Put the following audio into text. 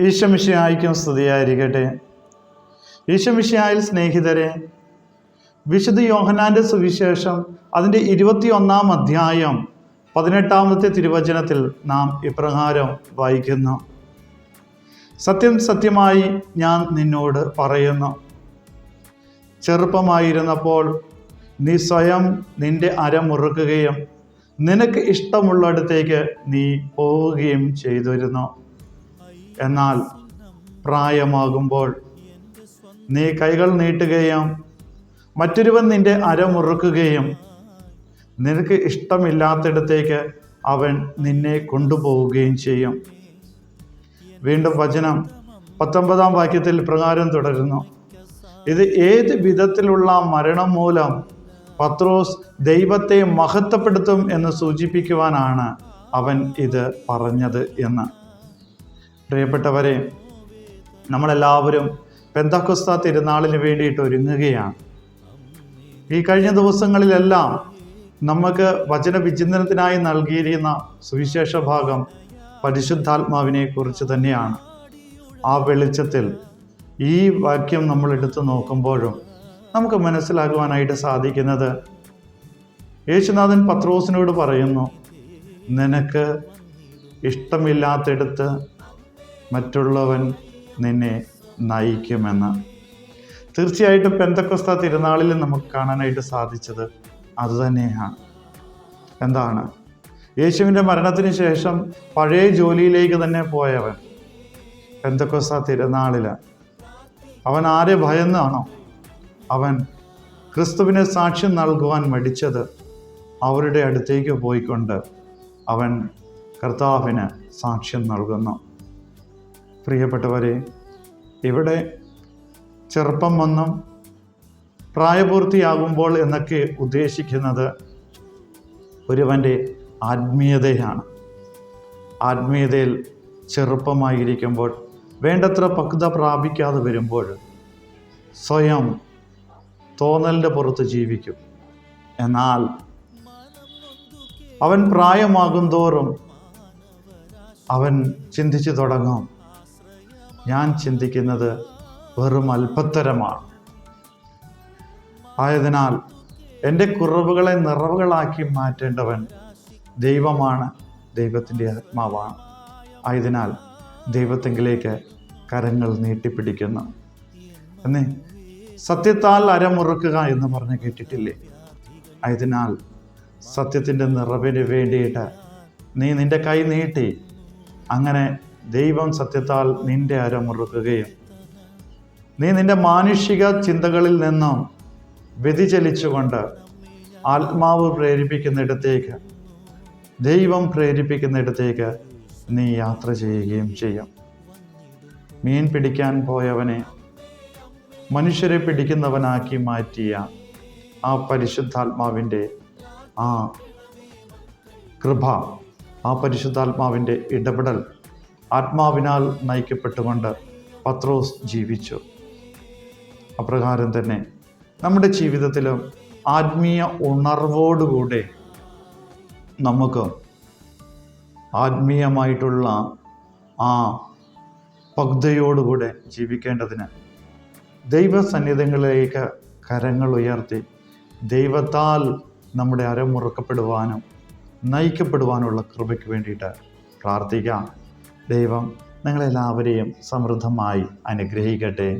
ഈശമിഷയായിരിക്കും സ്തുതിയായിരിക്കട്ടെ. ഈശമിഷയായിൽ സ്നേഹിതരെ വിശുദ്ധ യോഹനാന്റെ സുവിശേഷം അതിന്റെ ഇരുപത്തിയൊന്നാം അധ്യായം പതിനെട്ടാമത്തെ തിരുവചനത്തിൽ നാം ഇപ്രകാരം വായിക്കുന്നു. സത്യം സത്യമായി ഞാൻ നിന്നോട് പറയുന്നു. ചെറുപ്പമായിരുന്നപ്പോൾ നീ സ്വയം നിന്റെ അര അരമുറുക്കുകയും നിനക്ക് ഇഷ്ടമുള്ളടത്തേക്ക് നീ പോവുകയും ചെയ്തിരുന്നു. എന്നാൽ പ്രായമാകുമ്പോൾ നീ കൈകൾ നീട്ടുകയും മറ്റൊരുവൻ നിന്റെ അരമുറുക്കുകയും നിനക്ക് ഇഷ്ടമില്ലാത്തിടത്തേക്ക് അവൻ നിന്നെ കൊണ്ടുപോവുകയും ചെയ്യും. വീണ്ടും വചനം പത്തൊമ്പതാം വാക്യത്തിൽ പ്രകാരം തുടരുന്നു. ഇത് ഏത് വിധത്തിലുള്ള മരണം മൂലം പത്രോസ് ദൈവത്തെ മഹത്വപ്പെടുത്തും എന്ന് സൂചിപ്പിക്കുവാനാണ് അവൻ ഇത് പറഞ്ഞത് എന്ന്. പ്രിയപ്പെട്ടവരെ നമ്മളെല്ലാവരും പെന്തക്കുസ്ത തിരുനാളിന് വേണ്ടിയിട്ട് ഒരുങ്ങുകയാണ്. ഈ കഴിഞ്ഞ ദിവസങ്ങളിലെല്ലാം നമുക്ക് വചന വിചിന്തനത്തിനായി നൽകിയിരിക്കുന്ന സുവിശേഷ ഭാഗം പരിശുദ്ധാത്മാവിനെ കുറിച്ച് തന്നെയാണ്. ആ വെളിച്ചത്തിൽ ഈ വാക്യം നമ്മൾ എടുത്തു നോക്കുമ്പോഴും നമുക്ക് മനസ്സിലാകുവാനായിട്ട് സാധിക്കുന്നത് യേശുനാഥൻ പത്രോസിനോട് പറയുന്നു നിനക്ക് ഇഷ്ടമില്ലാത്തിടത്ത് മറ്റുള്ളവൻ നിന്നെ നയിക്കുമെന്ന്. തീർച്ചയായിട്ടും പെന്തക്കൊസ്ത തിരുനാളിൽ നമുക്ക് കാണാനായിട്ട് സാധിച്ചത് അതുതന്നെയാണ് എന്താണ്? യേശുവിന്റെ മരണത്തിന് ശേഷം പഴയ ജോലിയിലേക്ക് തന്നെ പോയവൻ പെന്തക്കൊസ്ത തിരുനാളിൽ. അവൻ ആരെ ഭയന്നാണോ? അവൻ ക്രിസ്തുവിനെ സാക്ഷ്യം നൽകുവാൻ മടിച്ചത് അവരുടെ അടുത്തേക്ക് പോയിക്കൊണ്ട് അവൻ കർത്താവിന് സാക്ഷ്യം നൽകുന്നു. പ്രിയപ്പെട്ടവരെ ഇവിടെ ചെറുപ്പം വന്നും പ്രായപൂർത്തിയാകുമ്പോൾ എന്നൊക്കെ ഉദ്ദേശിക്കുന്നത് ഒരുവന്റെ ആത്മീയതയാണ്. ആത്മീയതയിൽ ചെറുപ്പമായിരിക്കുമ്പോൾ വേണ്ടത്ര പക്വത പ്രാപിക്കാതെ വരുമ്പോൾ സ്വയം തോന്നലിന്റെ പുറത്ത് ജീവിക്കും. എന്നാൽ അവൻ പ്രായമാകും തോറും അവൻ ചിന്തിച്ചു തുടങ്ങും. ഞാൻ ചിന്തിക്കുന്നത് വെറും അല്പത്തരമാണ് ആയതിനാൽ എന്റെ കുറവുകളെ നിറവുകളാക്കി മാറ്റേണ്ടവൻ ദൈവമാണ് ദൈവത്തിന്റെ ആത്മാവാണ്. ആയതിനാൽ ദൈവത്തെങ്കിലേക്ക് കരങ്ങൾ നീട്ടിപ്പിടിക്കുന്നു. എന്നേ സത്യത്താൽ അരമുറുക്കുക എന്ന് പറഞ്ഞ് കേട്ടിട്ടില്ലേ? ആയതിനാൽ സത്യത്തിന്റെ നിറവിന് വേണ്ടിയിട്ട് നീ നിന്റെ കൈ നീട്ടി അങ്ങനെ ദൈവം സത്യത്താൽ നിന്റെ അരമുറുക്കുകയും നീ നിന്റെ മാനുഷിക ചിന്തകളിൽ നിന്നും വ്യതിചലിച്ചുകൊണ്ട് ആത്മാവ് പ്രേരിപ്പിക്കുന്നിടത്തേക്ക് ദൈവം പ്രേരിപ്പിക്കുന്നിടത്തേക്ക് നീ യാത്ര ചെയ്യുകയും ചെയ്യും. മീൻ പിടിക്കാൻ പോയവനെ മനുഷ്യരെ പിടിക്കുന്നവനാക്കി മാറ്റിയ ആ പരിശുദ്ധാത്മാവിന്റെ ആ കൃപ ആ പരിശുദ്ധാത്മാവിന്റെ ഇടപെടൽ ആത്മാവിനാൽ നയിക്കപ്പെട്ടുകൊണ്ട് പത്രോസ് ജീവിച്ചു. അപ്രകാരം തന്നെ നമ്മുടെ ജീവിതത്തിലും ആത്മീയ ഉണർവോടുകൂടെ നമുക്ക് ആത്മീയമായിട്ടുള്ള ആ പക്തയോടുകൂടെ ജീവിക്കേണ്ടതിന് ദൈവസന്നിധങ്ങളിലേക്ക് കരങ്ങൾ ഉയർത്തി ദൈവത്താൽ നമ്മുടെ അരമുറക്കപ്പെടുവാനും നയിക്കപ്പെടുവാനുള്ള കൃപയ്ക്ക് വേണ്ടിയിട്ട് പ്രാർത്ഥിക്കാം. ദൈവം നിങ്ങളെല്ലാവരെയും സമൃദ്ധമായി അനുഗ്രഹിക്കട്ടെ.